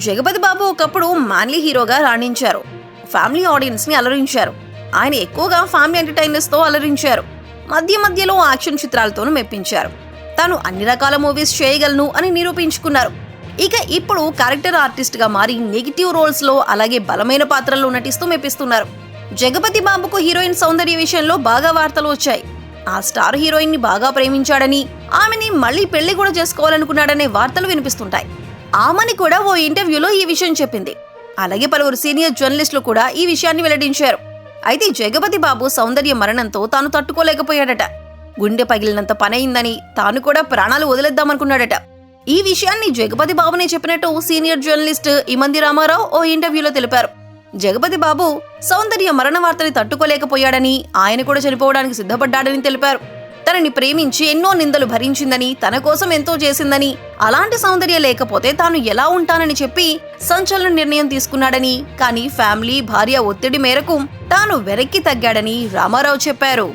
జగపతి బాబు ఒకప్పుడు మాన్లీ హీరోగా రాణించారు. ఫ్యామిలీ ఆడియన్స్ని అలరించారు. ఆయన ఎక్కువగా ఫ్యామిలీ ఎంటర్టైనర్స్తో అలరించారు. మధ్య మధ్యలో యాక్షన్ చిత్రాలతోనూ మెప్పించారు. తాను అన్ని రకాల మూవీస్ చేయగలను అని నిరూపించుకున్నారు. ఇక ఇప్పుడు క్యారెక్టర్ ఆర్టిస్ట్గా మారి నెగిటివ్ రోల్స్లో అలాగే బలమైన పాత్రల్లో నటిస్తూ మెప్పిస్తున్నారు. జగపతి బాబుకు హీరోయిన్ సౌందర్య విషయంలో బాగా వార్తలు వచ్చాయి. ఆ స్టార్ హీరోయిన్ని బాగా ప్రేమించాడని ఆమెని మళ్ళీ పెళ్ళి కూడా చేసుకోవాలనుకున్నాడనే వార్తలు వినిపిస్తుంటాయి. ఆమెని కూడా ఓ ఇంటర్వ్యూలో ఈ విషయం చెప్పింది. అలాగే పలువురు సీనియర్ జర్నలిస్టులు కూడా ఈ విషయాన్ని వెల్లడించారు. అయితే జగపతి బాబు సౌందర్య మరణంతో తాను తట్టుకోలేకపోయాడట. గుండె పగిలినంత పనయిందని తాను కూడా ప్రాణాలు వదిలేద్దామనుకున్నాడట. ఈ విషయాన్ని జగపతి బాబునే చెప్పినట్టు సీనియర్ జర్నలిస్ట్ ఇమంది రామారావు ఓ ఇంటర్వ్యూలో తెలిపారు. జగపతి బాబు సౌందర్య మరణ వార్తని తట్టుకోలేకపోయాడని ఆయన కూడా చనిపోవడానికి సిద్ధపడ్డాడని తెలిపారు. తనని ప్రేమించి ఎన్నో నిందలు భరించిందని తన కోసం ఎంతో చేసిందని అలాంటి సౌందర్య లేకపోతే తాను ఎలా ఉంటానని చెప్పి సంచలన నిర్ణయం తీసుకున్నాడని కానీ ఫ్యామిలీ భార్య ఒత్తిడి మేరకు తాను వెనక్కి తగ్గాడని రామారావు చెప్పారు.